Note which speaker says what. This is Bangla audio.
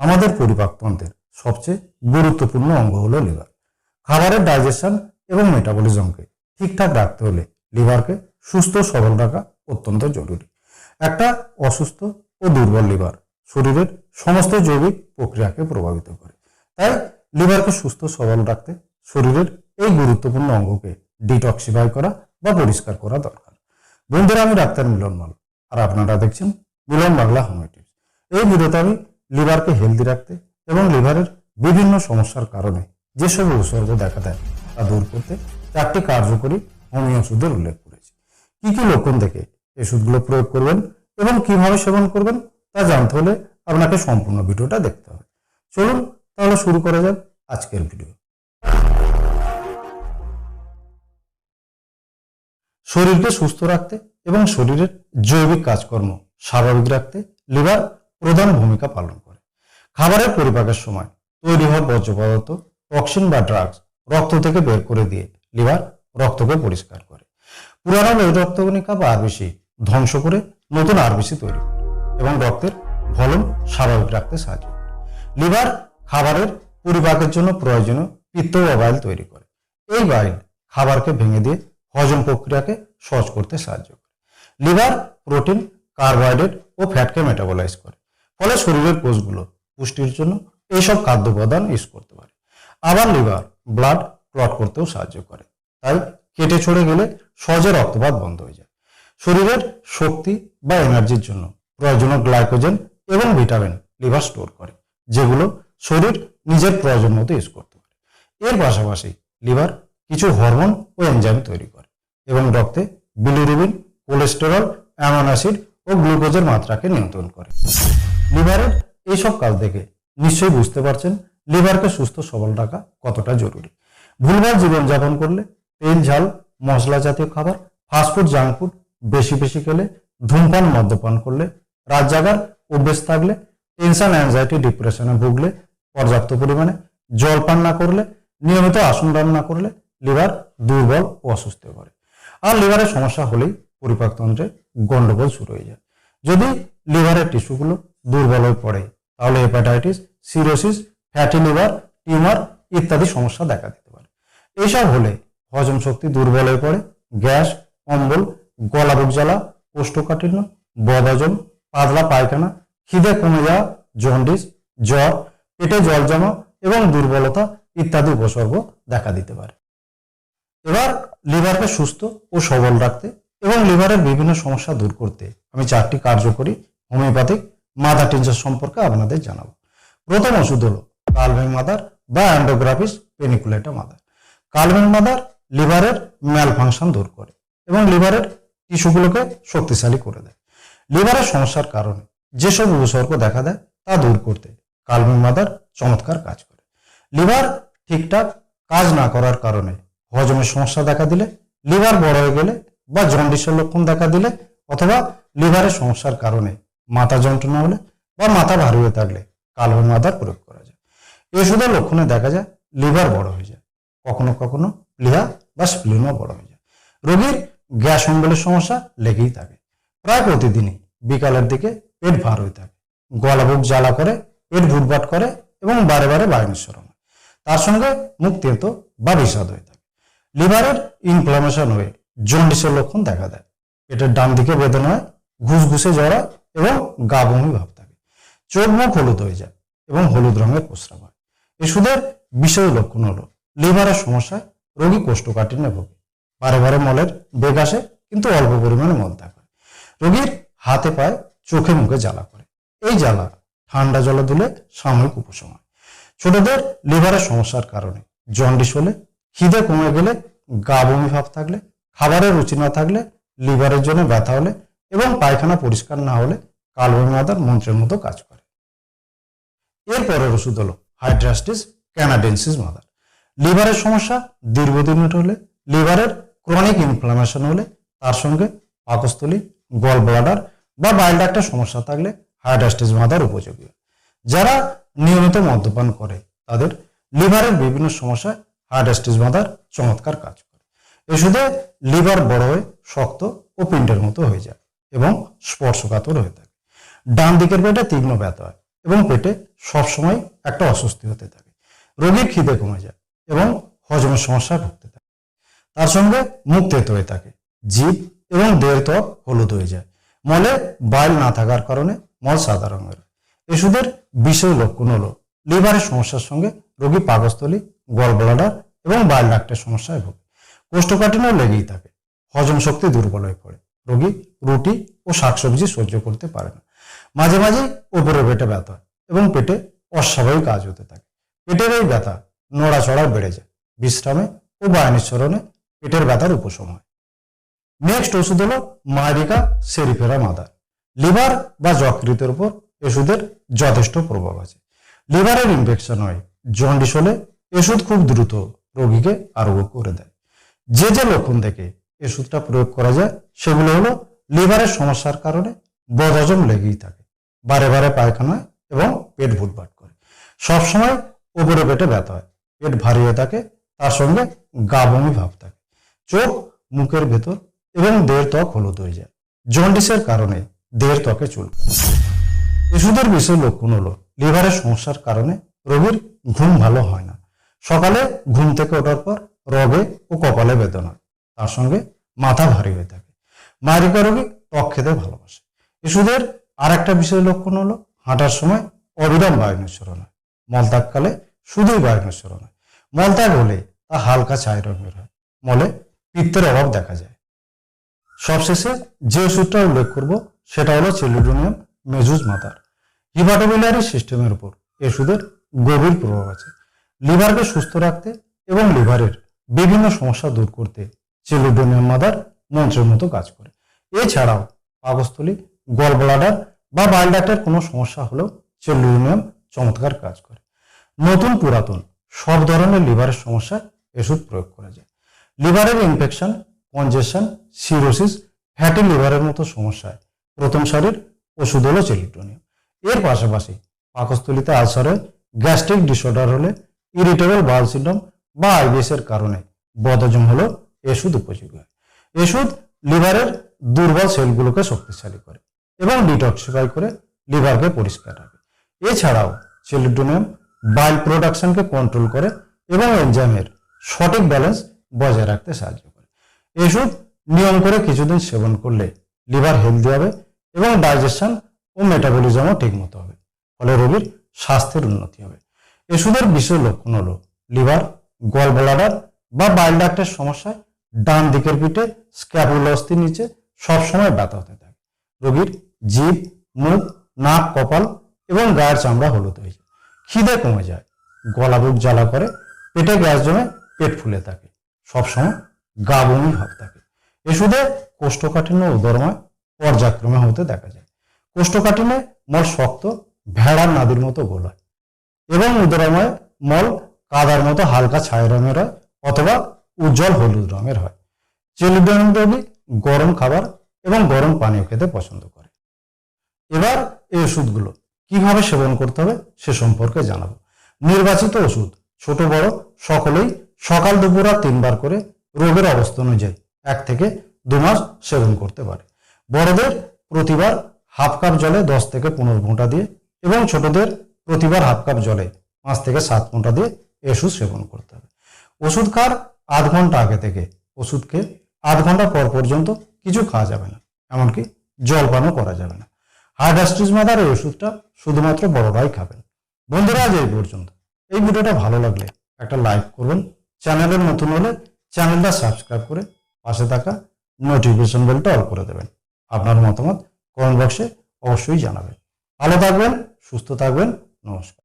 Speaker 1: আমাদের পরিপাকতন্ত্রের সবচেয়ে গুরুত্বপূর্ণ অঙ্গ হলো লিভার। খাবারের ডাইজেশন এবং মেটাবলিজমকে ঠিকঠাক রাখতে হলে লিভারকে সুস্থ, সবল রাখা অত্যন্ত জরুরি। একটা অসুস্থ ও দুর্বল লিভার শরীরের সমস্ত জৈবিক প্রক্রিয়াকে প্রভাবিত করে। তাই লিভারকে সুস্থ, সবল রাখতে শরীরের এই গুরুত্বপূর্ণ অঙ্গকে ডিটক্সিফাই করা বা পরিষ্কার করা দরকার। বন্ধুরা, আমি ডাক্তার মিলন মাল, আর আপনারা দেখছেন মিলন বাংলা হোমিওটিক্স এই ভিডিওতে আমি লিভারকে হেলদি রাখতে এবং লিভারের বিভিন্ন সমস্যার কারণে যেসব উপসর্গ দেখা দেয় তা দূর করতে চারটি কার্যকরী হোমিও ওষুধের উল্লেখ করেছি। কি কি লক্ষণ দেখে ওষুধগুলো প্রয়োগ করবেন এবং কীভাবে সেবন করবেন তা জানতে হলে আপনাকে সম্পূর্ণ ভিডিওটা দেখতে হবে। চলুন তাহলে শুরু করা যাক আজকের ভিডিও। শরীরকে সুস্থ রাখতে এবং শরীরের জৈবিক কাজকর্ম স্বাভাবিক রাখতে লিভার প্রধান ভূমিকা পালন করে। খাবারের পরিপাকের সময় তৈরি হওয়া বর্জ্য পদার্থ টক্সিন বা ড্রাগস রক্ত থেকে বের করে দিয়ে লিভার রক্তকে পরিষ্কার করে। পুরানো রক্তকণিকা বা আরবিসি ধ্বংস করে নতুন আরবিসি তৈরি করে এবং রক্তের ভলন স্বাভাবিক রাখতে সাহায্য করে। লিভার খাবারের পরিপাকের জন্য প্রয়োজনীয় পিত্ত বা বাইল তৈরি করে। এই বাইল খাবারকে ভেঙে দিয়ে হজম প্রক্রিয়াকে সহজ করতে সাহায্য করে। লিভার প্রোটিন, কার্বোহাইড্রেট ও ফ্যাটকে মেটাবলাইজ করে। ফলে শরীরের কোষগুলো পুষ্টির জন্য এইসব খাদ্য উপাদান ইউজ করতে পারে। আবার লিভার ব্লাড ক্লট করতেও সাহায্য করে। তাই কেটে ছড়ে গেলে সহজে রক্তপাত বন্ধ হয়ে যায়। শরীরের শক্তি বা এনার্জির জন্য প্রয়োজনীয় গ্লাইকোজেন এবং ভিটামিন লিভার স্টোর করে, যেগুলো শরীর নিজের প্রয়োজন মতো ইউজ করতে পারে। এর পাশাপাশি লিভার কিছু হরমোন ও এনজাইম তৈরি করে এবং রক্তে বিলিরুবিন কোলেস্টেরল অ্যামাইনো অ্যাসিড ও গ্লুকোজের মাত্রাকে নিয়ন্ত্রণ করে। লিভারের এইসব কাজ দেখে নিশ্চয়ই বুঝতে পারছেন লিভারকে সুস্থ, সবল রাখা কতটা জরুরি। ভুলভাল জীবনযাপন করলে তেল, ঝাল, মশলা জাতীয় খাবার ফাস্টফুড জাঙ্ক ফুড বেশি বেশি খেলে ধূমপান, মদ্যপান করলে রাত জাগার অভ্যেস থাকলে টেনশন অ্যাংজাইটি ডিপ্রেশনে ভুগলে পর্যাপ্ত পরিমাণে জল পান না করলে, নিয়মিত আসন ব্যায়াম না করলে লিভার দুর্বল ও অসুস্থ পড়ে। আর লিভারের সমস্যা হলেই পরিপাকতন্ত্রে গন্ডগোল শুরু হয়ে যায়। যদি লিভারের টিস্যুগুলো দুর্বল হয়ে পড়ে। তাহলে hepatitis cirrhosis fatty liver tumour ইত্যাদি সমস্যা দেখা দিতে পারে। এইসব হলে হজম শক্তি দুর্বল হয়ে পড়ে, গ্যাস অম্বল গলা বুক জ্বালা, কোষ্ঠকাঠিন্য বদহজম পাতলা পায়খানা, খিদে কমে যাওয়া, জন্ডিস, জ্বর, পেটে জল জমা এবং দুর্বলতা ইত্যাদি উপসর্গ দেখা দিতে পারে। এবার লিভারকে সুস্থ ও সবল রাখতে এবং লিভারের বিভিন্ন সমস্যা দূর করতে আমি চারটি কার্যকরী হোমিওপ্যাথিক মাদার টিনচার সম্পর্কে আপনাদের জানাব। প্রথম ওষুধ হলো কালভেং মাদার বা অ্যান্ডোগ্রাফিস পেনিকুলেটা মাদার। কালভেং মাদার লিভারের ম্যাল ফাংশন দূর করে এবং লিভারের টিস্যুগুলোকে শক্তিশালী করে দেয়। লিভারের সমস্যার কারণে যেসব উপসর্গ দেখা দেয় তা দূর করতে কালভেং মাদার চমৎকার কাজ করে। লিভার ঠিকঠাক কাজ না করার কারণে হজমের সমস্যা দেখা দিলে, লিভার বড় হয়ে গেলে বা জন্ডিসের লক্ষণ দেখা দিলে অথবা লিভারের সমস্যার কারণে মাথা যন্ত্রণা হলে বা মাথা ভারী হয়ে থাকলে কালো মাদার প্রয়োগ করা যায়। এই লক্ষণে দেখা যায় লিভার বড় হয়ে যায়। কখনো কখনো প্লিহা বা স্প্লিনও বড় হয়ে যায়। রোগীর গ্যাস অম্বলের সমস্যা লেগেই থাকে। প্রায় প্রতিদিনই বিকালের দিকে পেট ভার হয়ে থাকে। গলা বুক জ্বালা করে, পেট ভুটভাট করে এবং বারে বারে বায়ুনিঃসরণ হয়। তার সঙ্গে মুখ বা বিষাদ হয়ে থাকে। লিভারের ইনফ্লামেশন হয়ে জন্ডিসের লক্ষণ দেখা দেয়। পেটের ডান দিকে বেদনা হয় ঘুষঘুষে জ্বর হয় এবং গা বমি ভাব থাকে। চোখ মুখ হলুদ হয়ে যায় এবং হলুদ রঙের প্রস্রাব হয়। ওষুধের বিশেষ লক্ষণ হলো লিভারের সমস্যায় রোগী কোষ্ঠকাঠিন্যে ভোগে। বারে বারে মলের বেগ আসে, কিন্তু অল্প পরিমাণে মল থাকে। রোগীর হাতে পায়ে চোখে মুখে জ্বালা করে। এই জ্বালা ঠান্ডা জলে দিলে সাময়িক উপশম হয়। ছোটদের লিভারের সমস্যার কারণে জন্ডিস হলে খিদে কমে গেলে গা বমি ভাব থাকলে, খাবারের রুচি না থাকলে লিভারের জন্য ব্যথা হলে এবং পায়খানা পরিষ্কার না হলে কালবমি মাদার মন্ত্রের মতো কাজ করে। এরপরের ওষুধ হলো হাইড্রাস্টিস, ক্যানাডেন্সিস মাদার। লিভারের সমস্যা দীর্ঘদিন হলে, লিভারের ক্রনিক ইনফ্লামেশন হলে তার সঙ্গে পাকস্থলী গল ব্লাডার বা বাইল ডাক্তার সমস্যা থাকলে হাইড্রাস্টিস মাদার উপযোগী। যারা নিয়মিত মদ্যপান করে, তাদের লিভারের বিভিন্ন সমস্যায় হাইড্রাস্টিস মাদার চমৎকার কাজ করে। ওষুধে লিভার বড় হয়ে শক্ত ও পিণ্ডের মতো হয়ে যায় এবং স্পর্শকাতর হয়ে থাকে। ডান দিকের পেটে তীক্ষ্ণ ব্যথা হয় এবং পেটে সবসময় একটা অস্বস্তি হতে থাকে। রোগীর খিদে কমে যায় এবং হজমের সমস্যায় ভুগতে থাকে। তার সঙ্গে মুখ তেতো হয়ে থাকে। জিভ এবং দেহের ত্বক হলুদ হয়ে যায়। মলে বাইল না থাকার কারণে মল সাদা রঙের। এসুদের বিশেষ লক্ষণ হলো লিভারের সমস্যার সঙ্গে রোগী পাকস্থলী গলব্লাডার এবং বাইল ডাক্টের সমস্যায় ভোগে। কোষ্ঠকাঠিন্য লেগেই থাকে। হজম শক্তি দুর্বল হয়ে পড়ে। রোগী রুটি ও শাকসবজি সহ্য করতে পারে না। মাঝে মাঝে উপরে পেটে ব্যথা এবং পেটে অস্বাভাবিক কাজ হতে থাকে। পেটের এই ব্যথা নড়াচড়া বেড়ে যায়। বিশ্রামে ও বায়নিচ্ছরণে পেটের ব্যথার উপশম হয়। নেক্সট ওষুধ হলো মারিকা সেরিফেরা মাদার লিভার বা যকৃতের উপর ওষুধের যথেষ্ট প্রভাব আছে। লিভারের ইনফেকশন হয় জন্ডিস হলে ওষুধ খুব দ্রুত রোগীকে আরোগ্য করে দেয়। যে যে লক্ষণ দেখে ওষুধটা প্রয়োগ করা যায় সেগুলো হলো লিভারের সমস্যার কারণে বদহজম লেগেই থাকে। বারে বারে পায়খানা হয় এবং পেট ভুটভাট করে। সবসময় উপরে পেটে ব্যথা হয়। পেট ভারী হয়ে থাকে, তার সঙ্গে গা বমি ভাব থাকে। চোখ, মুখের ভেতর এবং দেহের ত্বক হলুদ হয়ে যায়। জন্ডিসের কারণে দেহের ত্বকে চুলকায় শিশুদের বিশেষ লক্ষণ হলো লিভারের সমস্যার কারণে রোগীর ঘুম ভালো হয় না। সকালে ঘুম থেকে ওঠার পর রগে ও কপালে বেদনা। তার সঙ্গে মাথা ভারী হয়ে থাকে। মারিকা রোগী টক খেতে ভালোবাসে। ওষুধের আর একটা বিশেষ লক্ষণ হলো, হাঁটার সময় অবিরাম বায়ু নিঃসরণ হয়। মলত্যাগকালে শুধুই বায়ু নিঃসরণ হয়। মলত্যাগ হলে তা হালকা ছাই রঙের হয়, মলে পিত্তের অভাব দেখা যায়। সবশেষে যে ওষুধটা উল্লেখ করব, সেটা হলো চেলুডোনিয়াম মেজুজ মাতার হিপাটোবিলারি সিস্টেমের উপর ওষুধের গভীর প্রভাব আছে। লিভারকে সুস্থ রাখতে এবং লিভারের বিভিন্ন সমস্যা দূর করতে চেলুডোনিয়াম মাদার মন্ত্রের মতো কাজ করে। এছাড়াও পাকস্থলী গল ব্লাডার বা বাইল ডাক্টের কোনো সমস্যা হলেও চেলুডোনিয়াম চমৎকার কাজ করে। নতুন পুরাতন সব ধরনের লিভারের সমস্যা ওষুধ প্রয়োগ করা যায়। লিভারের ইনফেকশন কনজেশন সিরোসিস ফ্যাটি লিভারের মতো সমস্যায় প্রথম সারির ওষুধ হলো চেলিটোনিয়াম এর পাশাপাশি পাকস্থলিতে আলসার গ্যাস্ট্রিক ডিসঅর্ডার হলে ইরিটেবল বাউল সিন্ড্রোম বা আইবিএস এর কারণে বদহজম হলো ওষুধ উপযোগী হয়। ওষুধ লিভারের দুর্বল সেলগুলোকে শক্তিশালী করে। এবং ডিটক্সিফাই করে লিভারকে পরিষ্কার রাখে এছাড়াও চেলিটোনিয়াম বাইল প্রোডাকশনকে কন্ট্রোল করে এবং এনজাইমের সঠিক ব্যালেন্স বজায় রাখতে সাহায্য করে। এষুধ নিয়ম করে কিছুদিন সেবন করলে লিভার হেলদি হবে এবং ডাইজেশন ও মেটাবলিজমও ঠিকমতো হবে, ফলে রোগীর স্বাস্থ্যের উন্নতি হবে। এষুধের বিশেষ লক্ষণ হলো লিভার গল ব্লাডার বা বাইল ডাক্টের সমস্যায় ডান দিকের পিঠে স্ক্যাপুলস্থির নিচে সবসময় ব্যথা হতে থাকে। রোগীর জিভ মুখ, নাক, কপাল এবং গায়ের চামড়া হলুদ হয়ে যায়। খিদে কমে যায়, গলা বুক জ্বালা করে, পেটে গ্যাস জমে পেট ফুলে থাকে, সবসময় গা বমি ভাব থাকে। এষুধে কোষ্ঠকাঠিন্য উদরময় পর্যায়ক্রমে হতে দেখা যায়। কোষ্ঠকাঠিন্যে মল শক্ত, ভেড়ার নাদির মতো গোল হয় এবং উদরময় মল কাদার মতো হালকা ছাই রঙের হয় অথবা উজ্জ্বল হলুদ রঙের হয়। চেলিডন রোগী গরম খাবার এবং গরম পানীয় খেতে পছন্দ করে। এবার এই ওষুধগুলো কীভাবে সেবন করতে হবে সে সম্পর্কে জানাব। নির্বাচিত ওষুধ, ছোট, বড়, সকলেই সকাল দুপুর আর তিনবার করে রোগের অবস্থা অনুযায়ী এক থেকে দু মাস সেবন করতে পারে। বড়দের প্রতিবার হাফ কাপ জলে দশ থেকে পনেরো ফোঁটা দিয়ে এবং ছোটদের প্রতিবার হাফ কাপ জলে পাঁচ থেকে সাত ফোঁটা দিয়ে এই ওষুধ সেবন করতে হবে। ওষুধ খাওয়ার আধ ঘণ্টা আগে থেকে, ওষুধকে আধ ঘণ্টা পর পর্যন্ত কিছু খাওয়া যাবে না, এমনকি জলপানও করা যাবে না। হার্ডাস্ট্রিজ মাদার এই ওষুধটা শুধুমাত্র বড়রাই খাবেন। বন্ধুরা, আজ এই পর্যন্ত। এই ভিডিওটা ভালো লাগলে একটা লাইক করবেন চ্যানেলের নতুন হলে চ্যানেলটা সাবস্ক্রাইব করে পাশে থাকা নোটিফিকেশন বেলটা অল করে দেবেন। আপনার মতামত কমেন্ট বক্সে অবশ্যই জানাবেন। ভালো থাকবেন, সুস্থ থাকবেন। নমস্কার।